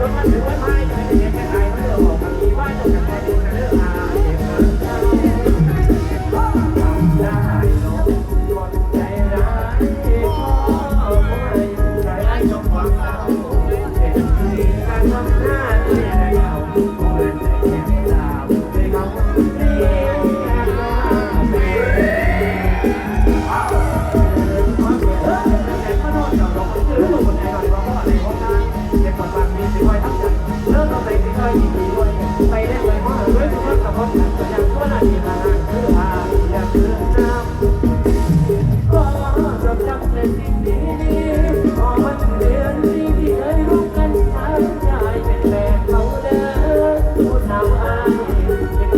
รถมันถือว่าไม่ใหญ่ ทุก